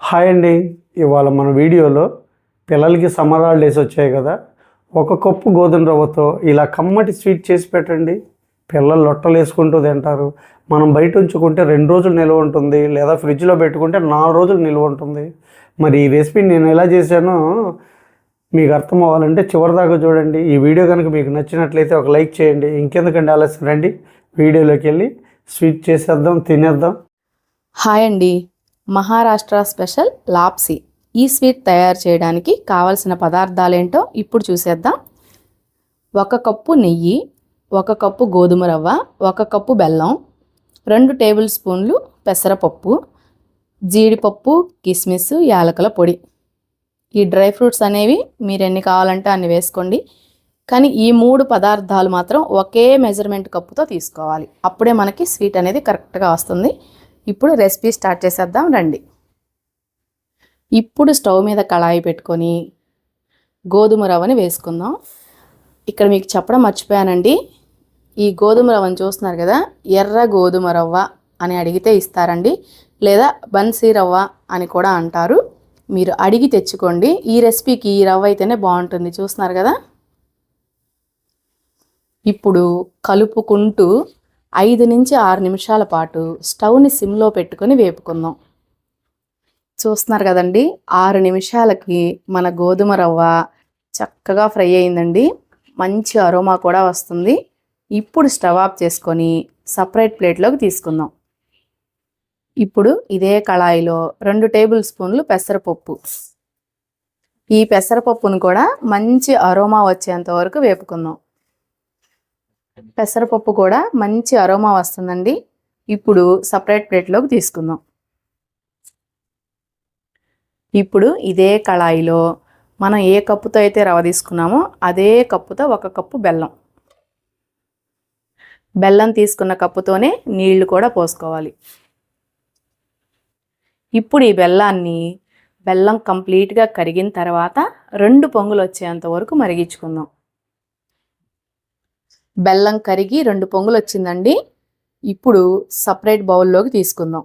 Hi అండి. ఇవాళ మన వీడియోలో పిల్లలకి సమ్మర్ హాలిడేస్ వచ్చాయి కదా. ఒక కప్పు గోధుమ రవ్వతో ఇలా కమ్మటి స్వీట్ చేసి పెట్టండి. పిల్లలు లొట్టలు వేసుకుంటూ తింటారు. మనం బయట ఉంచుకుంటే రెండు రోజులు నిల్వ ఉంటుంది. లేదా ఫ్రిడ్జ్లో పెట్టుకుంటే నాలుగు రోజులు నిల్వ ఉంటుంది. మరి ఈ రెసిపీ నేను ఎలా చేశానో మీకు అర్థం అవ్వాలంటే చివరిదాకా చూడండి. ఈ వీడియో కనుక మీకు నచ్చినట్లయితే ఒక లైక్ చేయండి. ఇంకెందుకండి ఆలస్యం? రండి. వీడియోలోకి వెళ్ళి స్వీట్ చేసేద్దాం తినేద్దాం. హాయ్ అండి. మహారాష్ట్ర స్పెషల్ లాప్సీ. ఈ స్వీట్ తయారు చేయడానికి కావలసిన పదార్థాలేంటో ఇప్పుడు చూసేద్దాం. ఒక కప్పు నెయ్యి ఒక కప్పు గోధుమ రవ్వ ఒక కప్పు బెల్లం రెండు టేబుల్ స్పూన్లు పెసరపప్పు జీడిపప్పు కిస్మిస్ యాలకుల పొడి. ఈ డ్రై ఫ్రూట్స్ అనేవి మీరు ఎన్ని కావాలంటే అన్ని వేసుకోండి. కానీ ఈ మూడు పదార్థాలు మాత్రం ఒకే మెజర్మెంట్ కప్పుతో తీసుకోవాలి. అప్పుడే మనకి స్వీట్ అనేది కరెక్ట్గా వస్తుంది. ఇప్పుడు రెసిపీ స్టార్ట్ చేసేద్దాం రండి. ఇప్పుడు స్టవ్ మీద కళాయి పెట్టుకొని గోధుమ రవ్వని వేసుకుందాం. ఇక్కడ మీకు చెప్పడం మర్చిపోయానండి. ఈ గోధుమ రవ్వని చూస్తున్నారు కదా ఎర్ర గోధుమ రవ్వ అని అడిగితే ఇస్తారండి. లేదా బన్సీ రవ్వ అని కూడా అంటారు. మీరు అడిగి తెచ్చుకోండి. ఈ రెసిపీకి ఈ రవ్వ అయితేనే బాగుంటుంది చూస్తున్నారు కదా. ఇప్పుడు కలుపుకుంటూ ఐదు నుంచి ఆరు నిమిషాల పాటు స్టవ్ని సిమ్లో పెట్టుకొని వేపుకుందాం. చూస్తున్నారు కదండి ఆరు నిమిషాలకి మన గోధుమ రవ్వ చక్కగా ఫ్రై అయిందండి. మంచి అరోమా కూడా వస్తుంది. ఇప్పుడు స్టవ్ ఆఫ్ చేసుకొని సపరేట్ ప్లేట్లోకి తీసుకుందాం. ఇప్పుడు ఇదే కళాయిలో రెండు టేబుల్ స్పూన్లు పెసరపప్పు. ఈ పెసరపప్పును కూడా మంచి అరోమా వచ్చేంత వరకు వేపుకుందాం. పెసరపప్పు కూడా మంచి అరోమా వస్తుందండి. ఇప్పుడు సపరేట్ ప్లేట్లోకి తీసుకుందాం. ఇప్పుడు ఇదే కళాయిలో మనం ఏ కప్పుతో అయితే రవ తీసుకున్నామో అదే కప్పుతో ఒక కప్పు బెల్లం. బెల్లం తీసుకున్న కప్పుతోనే నీళ్ళు కూడా పోసుకోవాలి. ఇప్పుడు ఈ బెల్లాన్ని బెల్లం కంప్లీట్గా కరిగిన తర్వాత రెండు పొంగులు వచ్చేంత వరకు మరిగించుకుందాం. బెల్లం కరిగి రెండు పొంగులు వచ్చిందండి ఇప్పుడు సపరేట్ బౌల్లోకి తీసుకుందాం.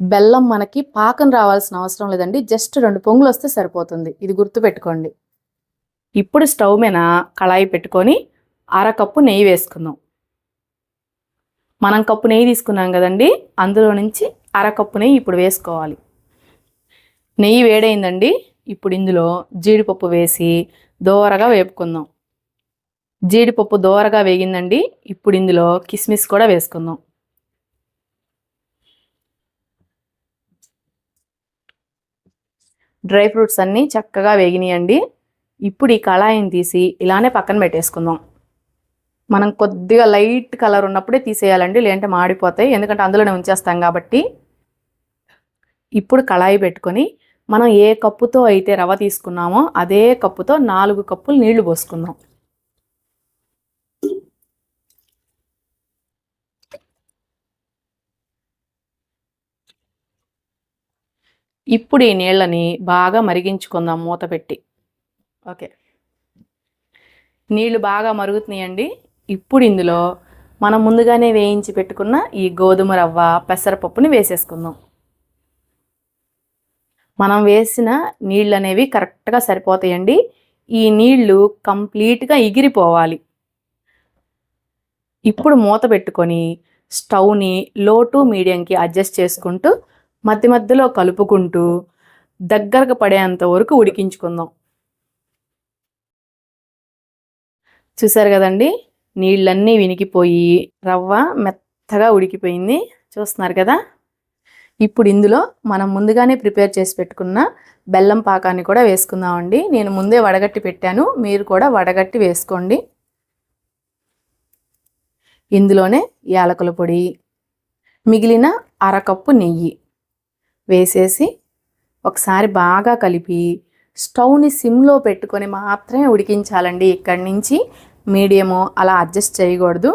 బెల్లం మనకి పాకం రావాల్సిన అవసరం లేదండి. జస్ట్ రెండు పొంగులు వస్తే సరిపోతుంది. ఇది గుర్తుపెట్టుకోండి. ఇప్పుడు స్టవ్ మీద కళాయి పెట్టుకొని అరకప్పు నెయ్యి వేసుకుందాం. మనం కప్పు నెయ్యి తీసుకున్నాం కదండి. అందులో నుంచి అరకప్పు నెయ్యి ఇప్పుడు వేసుకోవాలి. నెయ్యి వేడైందండి. ఇప్పుడు ఇందులో జీడిపప్పు వేసి దోరగా వేపుకుందాం. జీడిపప్పు దోరగా వేగిందండి. ఇప్పుడు ఇందులో కిస్మిస్ కూడా వేసుకుందాం. డ్రై ఫ్రూట్స్ అన్నీ చక్కగా వేగినాయండి. ఇప్పుడు ఈ కళాయిని తీసి ఇలానే పక్కన పెట్టేసుకుందాం. మనం కొద్దిగా లైట్ కలర్ ఉన్నప్పుడే తీసేయాలండి లేదంటే మాడిపోతాయి. ఎందుకంటే అందులోనే ఉంచేస్తాం కాబట్టి. ఇప్పుడు కళాయి పెట్టుకొని మనం ఏ కప్పుతో అయితే రవ తీసుకున్నామో అదే కప్పుతో నాలుగు కప్పులు నీళ్ళు పోసుకుందాం. ఇప్పుడు ఈ నీళ్ళని బాగా మరిగించుకుందాం మూత పెట్టి. ఓకే. నీళ్ళు బాగా మరుగుతున్నాయండి. ఇప్పుడు ఇందులో మనం ముందుగానే వేయించి పెట్టుకున్న ఈ గోధుమ రవ్వ పెసరపప్పుని వేసేసుకుందాం. మనం వేసిన నీళ్ళు అనేవి కరెక్ట్గా సరిపోతాయండి. ఈ నీళ్ళు కంప్లీట్గా ఎగిరిపోవాలి. ఇప్పుడు మూత పెట్టుకొని స్టవ్ని లో టు మీడియంకి అడ్జస్ట్ చేసుకుంటూ మధ్య మధ్యలో కలుపుకుంటూ దగ్గరకు పడేంత వరకు ఉడికించుకుందాం. చూసారు కదండి? నీళ్ళన్నీ వినికిపోయి రవ్వ మెత్తగా ఉడికిపోయింది. చూస్తున్నారు కదా? ఇప్పుడు ఇందులో మనం ముందుగానే ప్రిపేర్ చేసి పెట్టుకున్న బెల్లం పాకాన్ని కూడా వేసుకుందామండి. నేను ముందే వడగట్టి పెట్టాను. మీరు కూడా వడగట్టి వేసుకోండి. ఇందులోనే యాలకుల పొడి మిగిలిన అరకప్పు నెయ్యి. వేసేసి ఒకసారి బాగా కలిపి స్టవ్ని సిమ్లో పెట్టుకొని మాత్రమే ఉడికించాలండి. ఇక్కడి నుంచి మీడియము అలా అడ్జస్ట్ చేయకూడదు.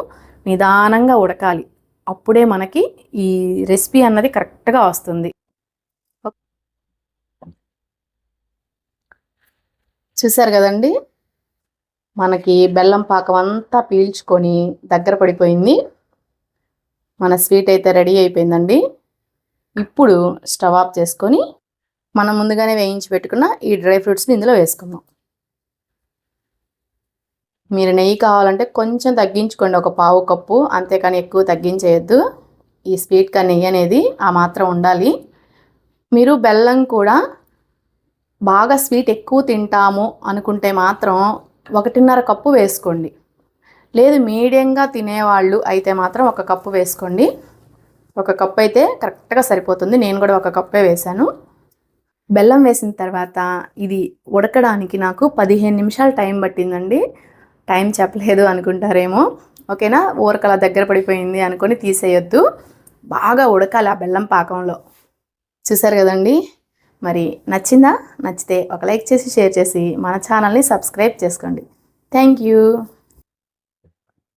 నిదానంగా ఉడకాలి. అప్పుడే మనకి ఈ రెసిపీ అన్నది కరెక్ట్గా వస్తుంది. చూసారు కదండి? మనకి బెల్లం పాకం అంతా పీల్చుకొని దగ్గర పడిపోయింది. మన స్వీట్ అయితే రెడీ అయిపోయిందండి. ఇప్పుడు స్టవ్ ఆఫ్ చేసుకొని మనం ముందుగానే వేయించి పెట్టుకున్న ఈ డ్రై ఫ్రూట్స్ని ఇందులో వేసుకుందాం. మీరు నెయ్యి కావాలంటే కొంచెం తగ్గించుకోండి. ఒక పావు కప్పు అంతేకాని ఎక్కువ తగ్గించేయద్దు. ఈ స్వీట్గా నెయ్యి అనేది ఆ మాత్రం ఉండాలి. మీరు బెల్లం కూడా బాగా స్వీట్ ఎక్కువ తింటాము అనుకుంటే మాత్రం ఒకటిన్నర కప్పు వేసుకోండి. లేదు మీడియంగా తినేవాళ్ళు అయితే మాత్రం ఒక కప్పు వేసుకోండి. ఒక కప్ అయితే కరెక్ట్గా సరిపోతుంది. నేను కూడా ఒక కప్పే వేశాను. బెల్లం వేసిన తర్వాత ఇది ఉడకడానికి నాకు పదిహేను నిమిషాలు టైం పట్టిందండి. టైం చెప్పలేదు అనుకుంటారేమో. ఓకేనా? ఊరకలా దగ్గర పడిపోయింది అనుకొని తీసేయొద్దు. బాగా ఉడకాలి ఆ బెల్లం పాకంలో. చూసారు కదండి? మరి నచ్చిందా? నచ్చితే ఒక లైక్ చేసి షేర్ చేసి మన ఛానల్ని సబ్స్క్రైబ్ చేసుకోండి. Thank you.